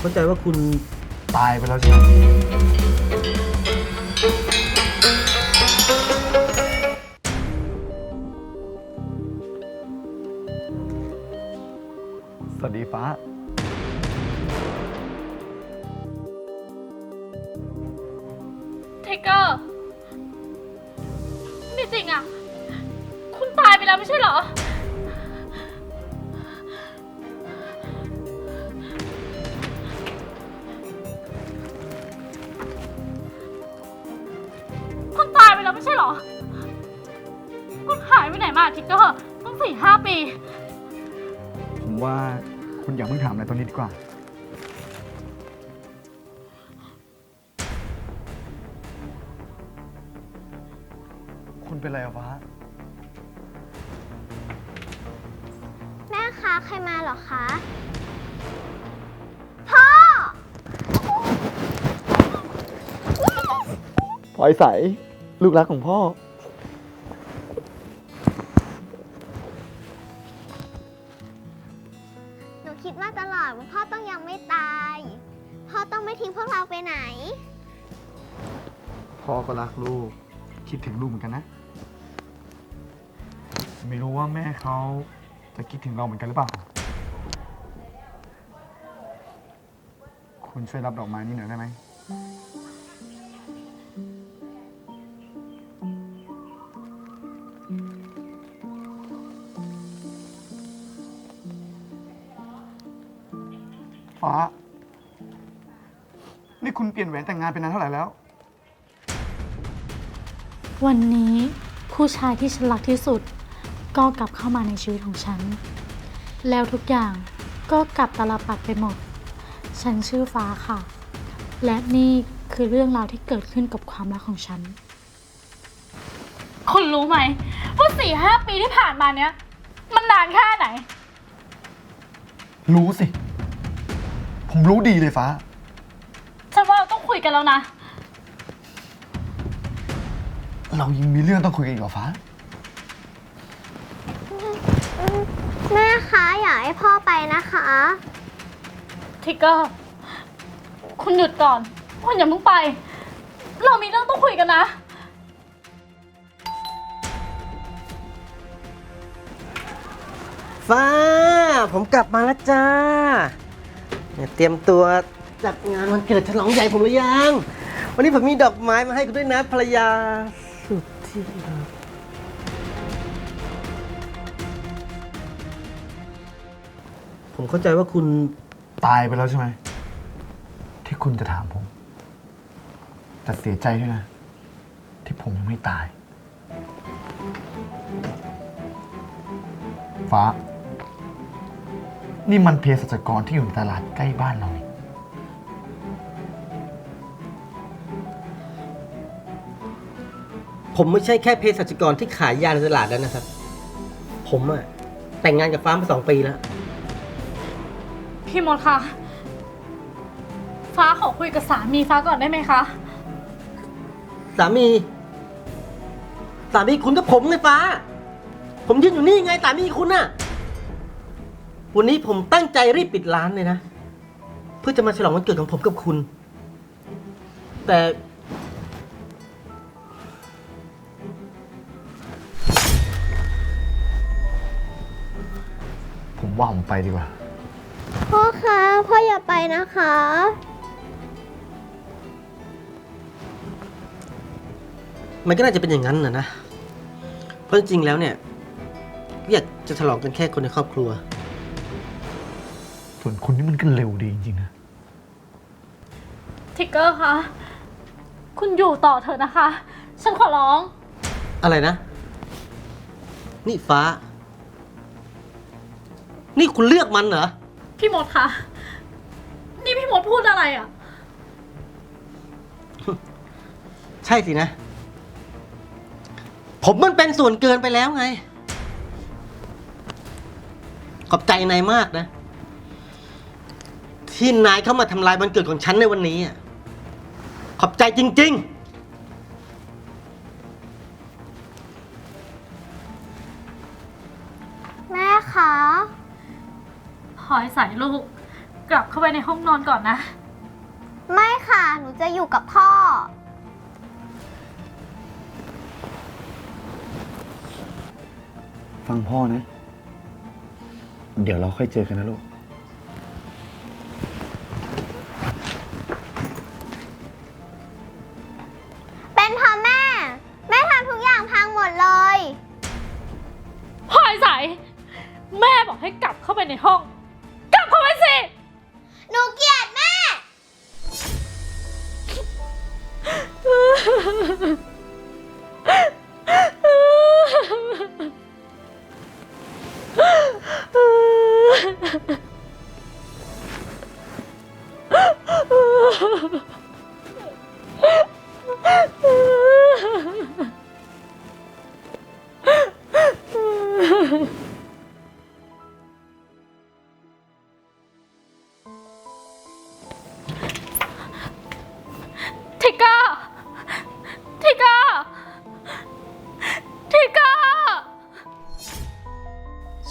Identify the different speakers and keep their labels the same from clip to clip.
Speaker 1: เข้าใจว่าคุณ
Speaker 2: ตายไปแล้วใช่ไหมสวัสดีฟ้า
Speaker 3: แล้วไม่ใช่เหรอ คุณหายไปไหนมาทิกเกอร์ตั้งสี่ห้าปี
Speaker 2: ผมว่าคุณอย่าเพิ่งถามอะไรตอนนี้ดีกว่า คุณเป็นอะไรอะฟ้า
Speaker 4: แม่คะ ใครมาเหรอคะ พ่อ
Speaker 2: พลอยใส ลูกรักของพ่อ
Speaker 4: หนูคิดมาตลอดว่าพ่อต้องยังไม่ตาย พ่อต้องไม่ทิ้งพวกเราไปไหน
Speaker 2: พ่อก็รักลูก คิดถึงลูกเหมือนกันนะ ไม่รู้ว่าแม่เขาจะคิดถึงเราเหมือนกันหรือเปล่า คุณช่วยรับดอกไม้นี่หน่อยได้ไหม ฟ้า นี่คุณเปลี่ยนแหวนแต่งงานเป็นนานเท่าไหร่แล้ว
Speaker 3: วันนี้ผู้ชายที่ฉันรักที่สุด ก็กลับเข้ามาในชีวิตของฉัน แล้วทุกอย่างก็กลับตาลปัดไปหมด ฉันชื่อฟ้าค่ะ และนี่คือเรื่องราวที่เกิดขึ้นกับความรักของฉัน คุณรู้ไหมว่าสี่ห้าปีที่ผ่านมาเนี้ย มันนานแค่ไหน
Speaker 2: รู้สิ ผมรู้ดีเลยฟ้า
Speaker 3: ฉันว่าเราต้องคุยกันแล้วนะ
Speaker 2: เรายังมีเรื่องต้องคุยกันอีกเหรอฟ้า
Speaker 4: แม่คะอยากให้พ่อไปนะคะ
Speaker 3: ทิกเกอร์ คุณหยุดก่อน คุณอย่าเพิ่งไป เรามีเรื่องต้องคุยกันนะ
Speaker 1: ฟ้า ผมกลับมาแล้วจ้า เนี่ยเตรียมตัวจัดงานวันเกิดฉลองใหญ่ผมหรือยัง วันนี้ผมมีดอกไม้มาให้คุณด้วยนะภรรยาสุดที่รักผมเข้าใจว่าคุณ
Speaker 2: ตายไปแล้วใช่ไหม ที่คุณจะถามผมแต่เสียใจด้วยนะ ที่ผมยังไม่ตาย ฟ้า นี่มันเภสัชกรที่อยู่ในตลาดใกล้บ้านเรานี่
Speaker 1: ผมไม่ใช่แค่เภสัชกรที่ขายยาในตลาดแล้วนะครับ ผมอะแต่งงานกับฟ้ามาสองปีแล้ว
Speaker 3: พี่มดคะ ฟ้าขอคุยกับสามีฟ้าก่อนได้ไหมคะ
Speaker 1: สามี สามีคุณกับผมไงฟ้า ผมยืนอยู่นี่ไงสามีคุณน่ะ วันนี้ผมตั้งใจรีบปิดร้านเลยนะ เพื่อจะมาฉลองวันเกิดของผมกับคุณ แต่
Speaker 2: ผมว่าผมไปดีกว่า
Speaker 4: พ่อคะพ่ออย่าไปนะคะ
Speaker 1: มันก็น่าจะเป็นอย่างนั้นนะนะ เพราะจริงๆแล้วเนี่ยก็อยากจะฉลองกันแค่คนในครอบครัว
Speaker 2: ส่วนคุณนี่มันก็เร็วดีจริงๆนะ
Speaker 3: ทิกเกอร์คะ คุณอยู่ต่อเถอะนะคะ ฉันขอร้อง
Speaker 1: อะไรนะ นี่ฟ้า นี่คุณเลือกมันเหรอ
Speaker 3: พี่มดคะ นี่พี่มดพูดอะไรอะ่ะ
Speaker 1: ใช่สินะ ผมมันเป็นส่วนเกินไปแล้วไง ขอบใจนายมากนะ ที่นายเข้ามาทำลายวันเกิดของฉันในวันนี้อะขอบใจจริง ๆ
Speaker 4: แม่คะ
Speaker 3: พลอยใส่ลูก กลับเข้าไปในห้องนอนก่อนนะ
Speaker 4: ไม่ค่ะ หนูจะอยู่กับพ่อ
Speaker 2: ฟังพ่อนะ เดี๋ยวเราค่อยเจอกันนะลูก
Speaker 4: ทิกเก
Speaker 3: อร์ ทิกเกอร์ ทิกเกอร์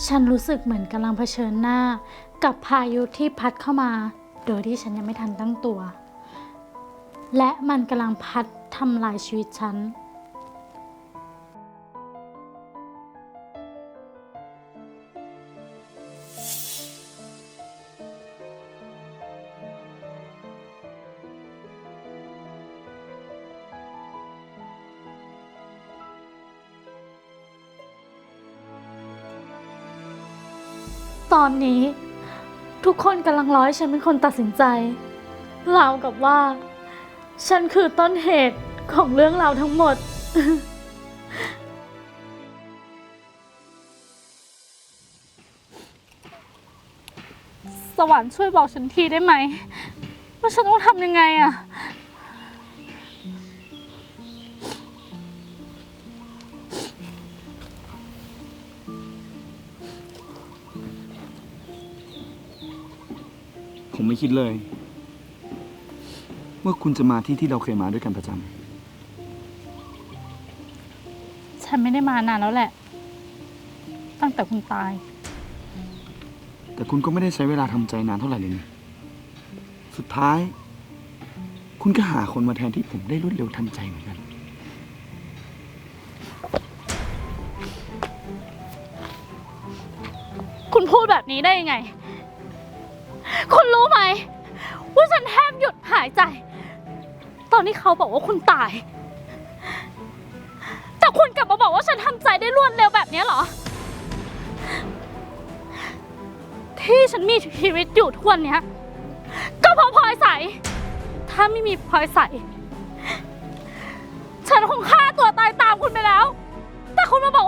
Speaker 3: ฉันรู้สึกเหมือนกำลังเผชิญหน้า กับพายุที่พัดเข้ามา โดยที่ฉันยังไม่ทันตั้งตัว และมันกำลังพัดทำลายชีวิตฉัน ตอนนี้ ทุกคนกำลังร้อยฉันเป็นคนตัดสินใจราวกับว่า ฉันคือต้นเหตุของเรื่องราวทั้งหมด สวรรค์ช่วยบอกฉันทีได้ไหม ว่าฉันต้องทำยังไงอะ
Speaker 2: ไม่คิดเลย ว่าคุณจะมาที่ที่เราเคยมาด้วยกันประจ
Speaker 3: ฉันไม่ได้มานานแล้วแหละ ตั้งแต่คุณตายำ
Speaker 2: แต่คุณก็ไม่ได้ใช้เวลาทำใจนานเท่าไหร่เลยนี่สุดท้าย คุณก็หาคนมาแทนที่ผมได้รวดเร็วทันใจเหมือนกัน
Speaker 3: คุณพูดแบบนี้ได้ยังไง คุณรู้ไหม ว่าฉันแทบหยุดหายใจ ตอนที่เขาบอกว่าคุณตาย แต่คุณกลับมาบอกว่าฉันทำใจได้รวดเร็วแบบนี้เหรอ ที่ฉันมีชีวิตอยู่ทุกวันเนี้ย ก็เพราะพลอยใส ถ้าไม่มีพลอยใส ฉันคงฆ่าตัวตายตามคุณไปแล้ว แต่คุณมาบอก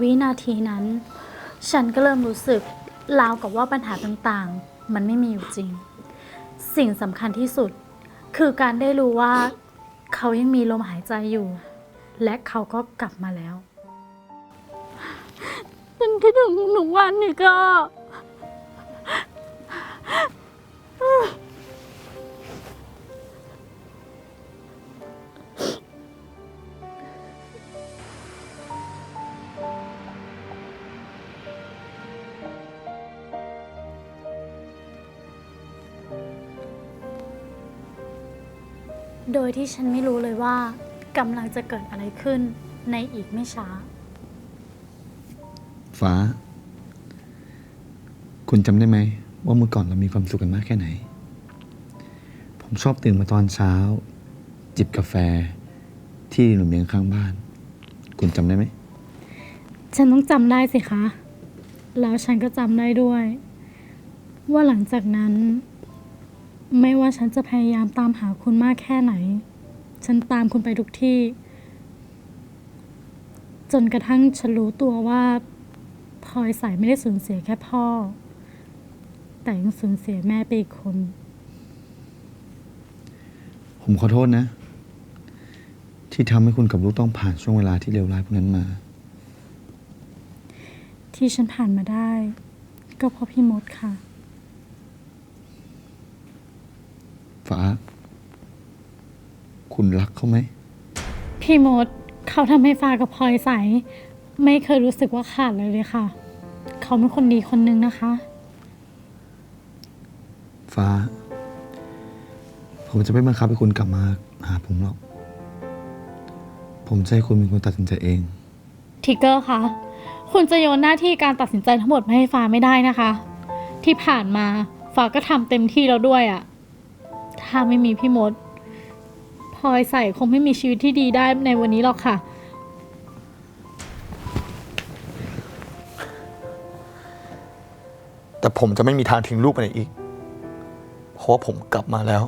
Speaker 3: วินาทีนั้น ฉันก็เริ่มรู้สึกราวกับว่าปัญหาต่างๆ มันไม่มีอยู่จริง สิ่งสำคัญที่สุด คือการได้รู้ว่า เขายังมีลมหายใจอยู่ และเขาก็กลับมาแล้ว ฉันคิดถึงหนูวันนี่ก็ ที่ฉันไม่รู้เลยว่ากำลังจะเกิดอะไรขึ้นในอีกไม่ช้า
Speaker 2: ฟ้า คุณจำได้ไหม ว่าเมื่อก่อนเรามีความสุขกันมากแค่ไหน ผมชอบตื่นมาตอนเช้า จิบกาแฟ ที่หนุ่มเมียงข้างบ้าน คุณจำได้ไหม
Speaker 3: ฉันต้องจำได้สิคะ แล้วฉันก็จำได้ด้วย ว่าหลังจากนั้น ไม่ว่าฉันจะพยายามตามหาคุณมากแค่ไหน ฉันตามคุณไปทุกที่จจนกระทั่งฉันรู้ตัวว่าพลอยใสไม่ได้สูญเสียแค่พ่อ แต่ยังสูญเสียแม่ไปอีกคน
Speaker 2: ผมขอโทษนะ ที่ทำให้คุณกับลูกต้องผ่านช่วงเวลาที่เลวร้ายพวกนั้นมา
Speaker 3: ที่ฉันผ่านมาได้ ก็เพราะพี่มดค่ะ
Speaker 2: ฟ้า คุณรักเขาไหม
Speaker 3: พี่มดเขาทำให้ฟ้ากับพลอยใส ไม่เคยรู้สึกว่าขาดเลยเลยค่ะ เขาเป็นคนดีคนนึงนะคะ
Speaker 2: ฟ้า ผมจะไม่บังคับให้คุณกลับมาหาผมหรอก ผมจะให้คุณเป็นคนตัดสินใจเอง
Speaker 3: ทิกเกอร์คะคุณจะโยนหน้าที่การตัดสินใจทั้งหมดมาให้ฟ้าไม่ได้นะคะ ที่ผ่านมาฟ้าก็ทำเต็มที่แล้วด้วยอะ ถ้าไม่มีพี่มดพลอยใส่คงไม่มีชีวิตที่ดีได้ในวันนี้หรอกค่ะ
Speaker 2: แต่ผมจะไม่มีทางทิ้งลูกไปไหนอีก เพราะว่าผมกลับมาแล้ว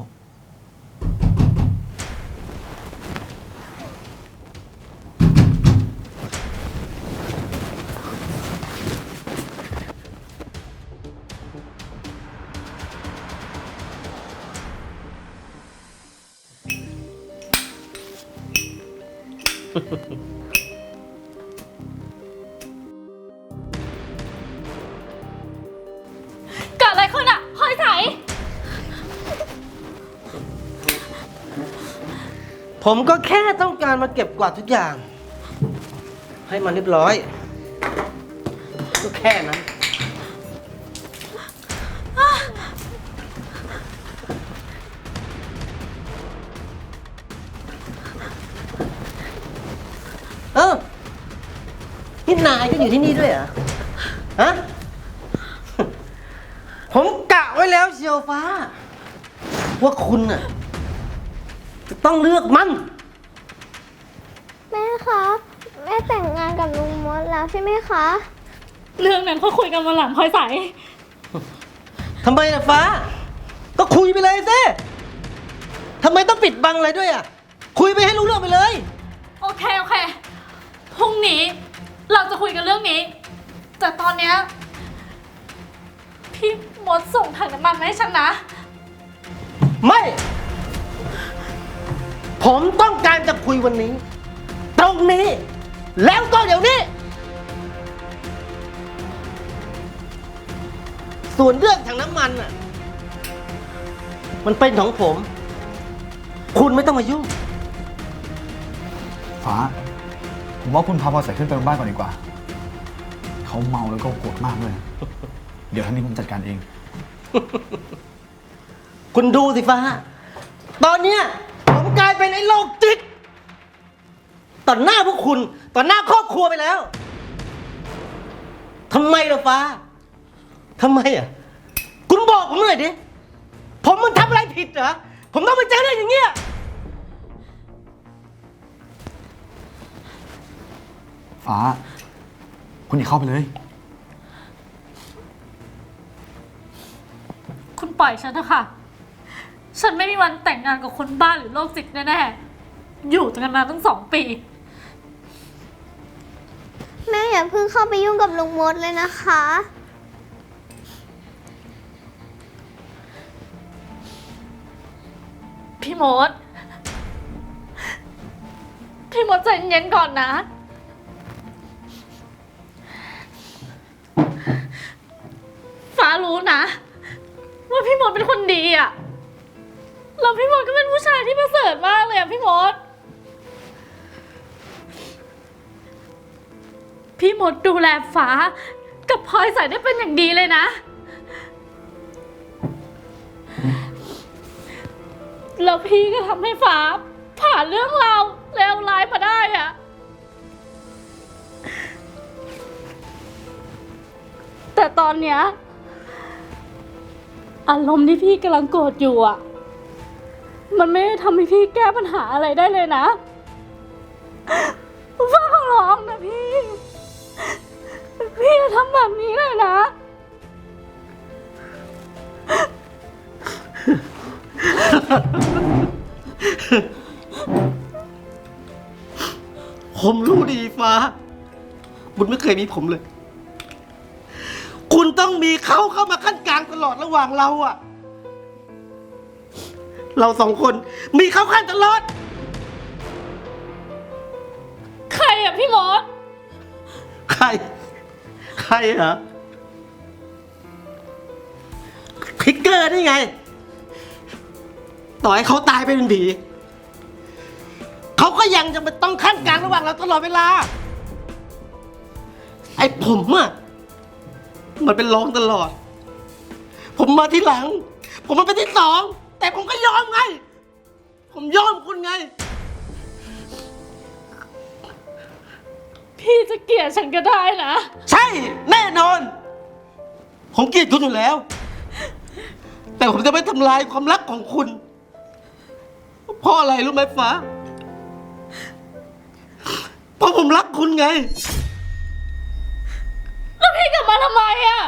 Speaker 1: ผมก็แค่ต้องการมาเก็บกวาดทุกอย่าง ให้มันเรียบร้อย ก็แค่นั้น เออนี่นายก็อยู่ที่นี่ด้วยเหรอ ฮะ ผมกะไว้แล้วเชียวฟ้า ว่าคุณน่ะจะ ต้องเลือกมัน
Speaker 4: แม่คะ แม่แต่งงานกับลุงมดแล้วใช่ไหมคะ
Speaker 3: เรื่องนั้นเขาคุยกันวันหลังพลอยใส
Speaker 1: ทำไมล่ะฟ้า ก็คุยไปเลยสิทำไมต้องปิดบังอะไรด้วยอะคุยไปให้รู้เรื่องไปเลย
Speaker 3: โอเค โอเค พรุ่งนี้เราจะคุยกันเรื่องนี้ แต่ตอนเนี้ยพี่มดส่งถังน้ำมันมาให้ฉันนะ
Speaker 1: ไม่ ผมต้องการจะคุยวันนี้ ตรงนี้ แล้วก็เดี๋ยวนี้ ส่วนเรื่องถังน้ำมันอะ มันเป็นของผม คุณไม่ต้องมายุ่ง
Speaker 2: ฟ้า ผมว่าคุณพาพลอยใส่ขึ้นไปบนบ้านก่อนดีกว่า เขาเมาแล้วก็โกรธมากเลย เดี๋ยวท่านนี้ผมจัดการเอง
Speaker 1: คุณดูสิฟ้า ตอนเนี้ยผม กลายเป็นไอ้โรคจิตต่อหน้าพวกคุณต่อหน้าครอบครัวไปแล้วทำไมล่ะฟ้าทำไมอะ คุณบอกผมหน่อยดิ ผมมันทำอะไรผิดเหรอ ผมต้องไปเจอเรื่องอย่างเงี้ย
Speaker 2: ฟ้า คุณอย่าเข้าไปเลย
Speaker 3: คุณปล่อยฉันเถอะค่ะ ฉันไม่มีวันแต่งงานกับคนบ้าหรือโรคจิตแน่ๆ อยู่กันมาตั้งสองปี
Speaker 4: แม่อย่าเพิ่งเข้าไปยุ่งกับลุงมดเลยนะคะ
Speaker 3: พี่มด พี่มดใจเย็นก่อนนะ ฟ้ารู้นะ ว่าพี่มดเป็นคนดีอะ แล้วพี่มดก็เป็นผู้ชายที่ประเสริฐมากเลยอะพี่มด พี่มดดูแลฟ้า กับพลอยใส่ได้เป็นอย่างดีเลยนะ แล้วพี่ก็ทำให้ฟ้า ผ่านเรื่องราวเลวร้ายมาได้อะแต่ตอนเนี้ยอารมณ์ที่พี่กำลังโกรธอยู่อะ มันไม่ได้ทำให้พี่แก้ปัญหาอะไรได้เลยนะฟ้าขอร้องนะพี่ พี่อย่าทำแบบนี้เลยนะ
Speaker 1: ผมรู้ดีฟ้าคุณไม่เคยมีผมเลย คุณต้องมีเขาเข้ามาขั้นกลางตลอดระหว่างเราอะ เราสองคนมีเขาขั้นตลอด
Speaker 3: ใครอะพี่มด
Speaker 1: ใคร ใครเหรอพิกเกอร์นี่ไง ต่อให้เขาตายไปเป็นผีเขาก็ยังจะมาต้องขั้นกลางระหว่างเราตลอดเวลา ไอ้ผมอะมันเป็นรองตลอด ผมมาที่หลัง ผมมาเป็นที่สอง แต่ผมก็ยอมไง ผมยอมคุณไง
Speaker 3: พี่จะเกลียดฉันก็ได้นะ
Speaker 1: ใช่แน่นอน ผมเกลียดคุณอยู่แล้ว แต่ผมจะไม่ทำลายความรักของคุณ เพราะอะไรรู้ไหมฟ้า เพราะผมรักคุณไง
Speaker 3: แล้วพี่กลับมาทำไมอะ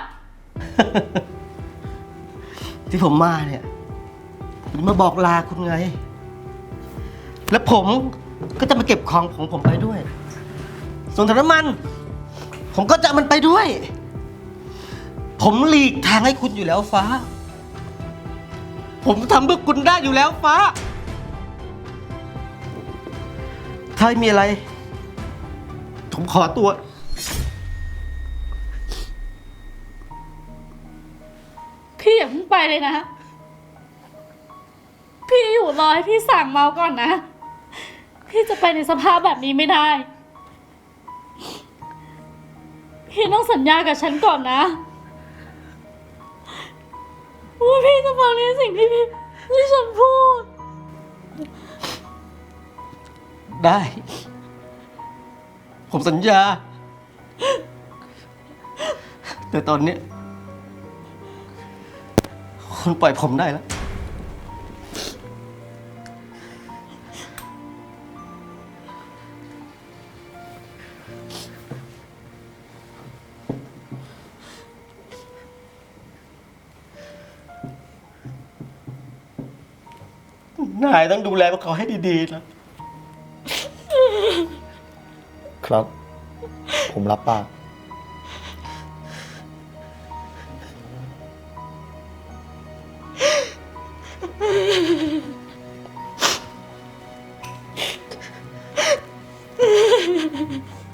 Speaker 1: ที่ผมมาเนี่ย ผมมาบอกลาคุณไง และผมก็จะมาเก็บของของผมไปด้วย ส่วนถังน้ำมัน ผมก็จะเอามันไปด้วย ผมหลีกทางให้คุณอยู่แล้วฟ้า ผมทำเพื่อคุณได้อยู่แล้วฟ้า ถ้าไม่มีอะไร ผมขอตัว
Speaker 3: พี่อย่าเพิ่งไปเลยนะ พี่อยู่รอให้พี่สั่งเมาก่อนนะ พี่จะไปในสภาพแบบนี้ไม่ได้ พี่ต้องสัญญากับฉันก่อนนะว่าพี่จะฟังในสิ่งที่พี่ที่ฉันพูด
Speaker 1: ได้ ผมสัญญา แต่ตอนนี้คุณปล่อยผมได้แล้ว นายต้องดูแลพวกเขาให้ดีๆนะ
Speaker 2: ครับ ผมรับปากต่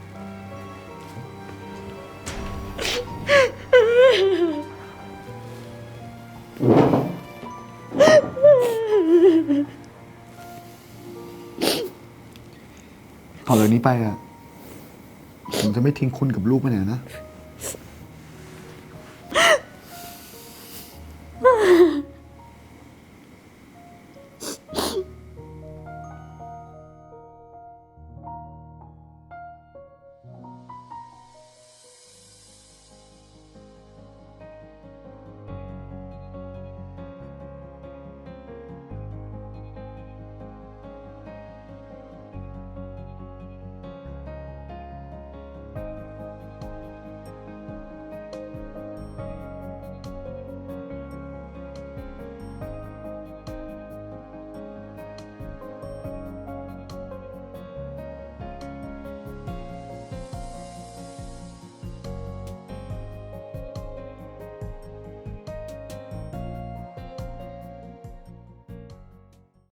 Speaker 2: ไปอะ ผมจะไม่ทิ้งคุณกับลูกไปไหนนะ